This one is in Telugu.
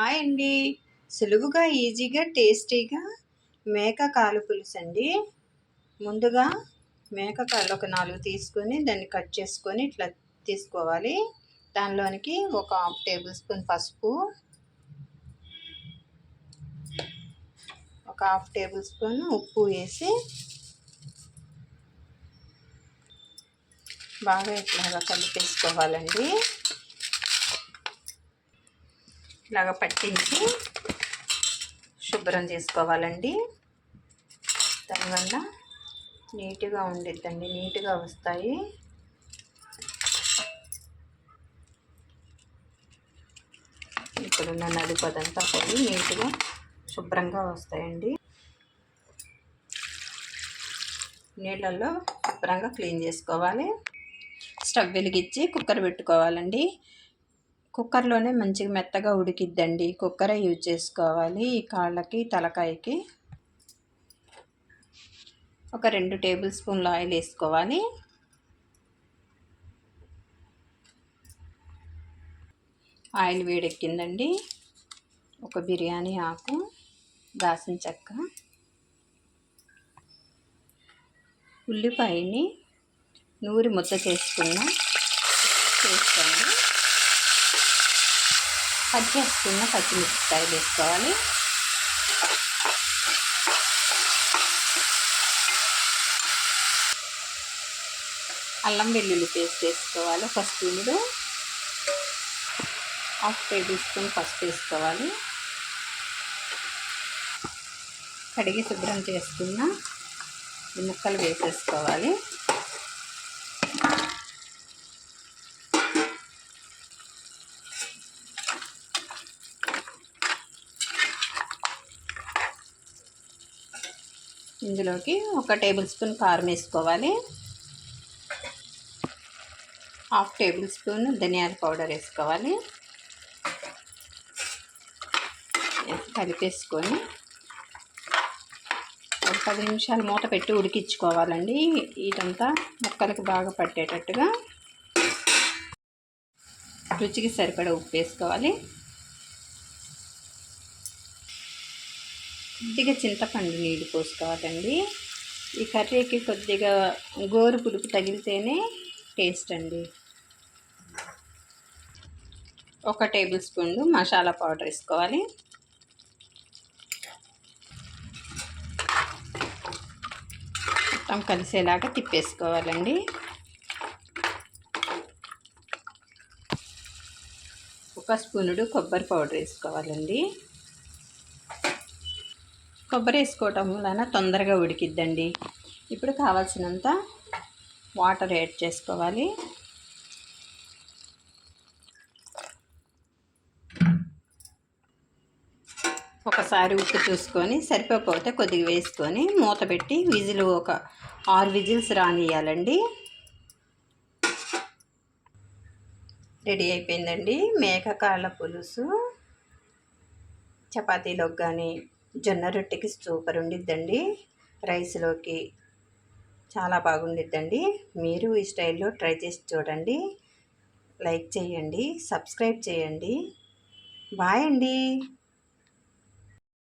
హాయ్ అండి. సులువుగా ఈజీగా టేస్టీగా మేక కాలు పులుసు అండి ముందుగా మేక కాళ్ళు ఒక నాలుగు తీసుకొని దాన్ని కట్ చేసుకొని ఇట్లా తీసుకోవాలి. దానిలోనికి ఒక హాఫ్ టేబుల్ స్పూన్ పసుపు ఒక హాఫ్ టేబుల్ స్పూన్ ఉప్పు వేసి బాగా ఇట్లాగా కలిపేసుకోవాలండి. ఇలాగ పట్టించి శుభ్రం చేసుకోవాలండి. దానివల్ల నీట్గా ఉండిద్దండి నీట్గా వస్తాయి. ఇప్పుడున్న నలుపదంతా పోయి నీట్గా శుభ్రంగా వస్తాయండి. నీళ్ళల్లో శుభ్రంగా క్లీన్ చేసుకోవాలి. స్టవ్ వెలిగించి కుక్కర్ పెట్టుకోవాలండి. కుక్కర్లోనే మంచిగా మెత్తగా ఉడికిద్దండి. కుక్కరే యూజ్ చేసుకోవాలి. ఈ కాళ్ళకి తలకాయకి ఒక రెండు టేబుల్ స్పూన్ల ఆయిల్ వేసుకోవాలి. ఆయిల్ వేడెక్కిందండి. ఒక బిర్యానీ ఆకు దాసిన చెక్క ఉల్లిపాయని నూరి ముద్ద చేసుకున్న చేసుకోండి కట్ చేసుకున్న పచ్చిమిరపకాయలు వేసుకోవాలి. అల్లం వెల్లుల్లి పేస్ట్ వేసుకోవాలి ఒక స్పూనుడు హాఫ్ టేబుల్ స్పూన్ పసుపు వేసుకోవాలి. కడిగి శుభ్రం చేసుకున్న ముక్కలు వేసేసుకోవాలి. ఇందులోకి ఒక టేబుల్ స్పూన్ కారం వేసుకోవాలి. హాఫ్ టేబుల్ స్పూన్ ధనియాల పౌడర్ వేసుకోవాలి. కలిపేసుకొని ఒక పది నిమిషాలు మూత పెట్టి ఉడికించుకోవాలండి. ఇదంతా ముక్కలకు బాగా పట్టేటట్టుగా రుచికి సరిపడా ఉప్పు వేసుకోవాలి. కొద్దిగా చింతపండు నీళ్ళు పోసుకోవాలండి. ఈ కర్రీకి కొద్దిగా గోరు పులుపు తగిలితేనే టేస్ట్ అండి. ఒక టేబుల్ స్పూన్ మసాలా పౌడర్ వేసుకోవాలి. మొత్తం కలిసేలాగా తిప్పేసుకోవాలండి. ఒక స్పూనుడు కొబ్బరి పౌడర్ వేసుకోవాలండి. కొబ్బరి వేసుకోవటం వలన తొందరగా ఉడికిద్దండి. ఇప్పుడు కావాల్సినంత వాటర్ యాడ్ చేసుకోవాలి. ఒకసారి ఉప్పు చూసుకొని సరిపోకపోతే కొద్దిగా వేసుకొని మూత పెట్టి విజిల్ ఒక ఆరు విజిల్స్ రానియాలండి రెడీ అయిపోయిందండి. మేక కాళ్ళ పులుసు. చపాతీలోకి కానీ జొన్న రొట్టెకి సూపర్ ఉండిద్దండి. రైస్లోకి చాలా బాగుండిద్దండి. మీరు ఈ స్టైల్లో ట్రై చేసి చూడండి. లైక్ చేయండి సబ్స్క్రైబ్ చేయండి. బాయ్ అండి.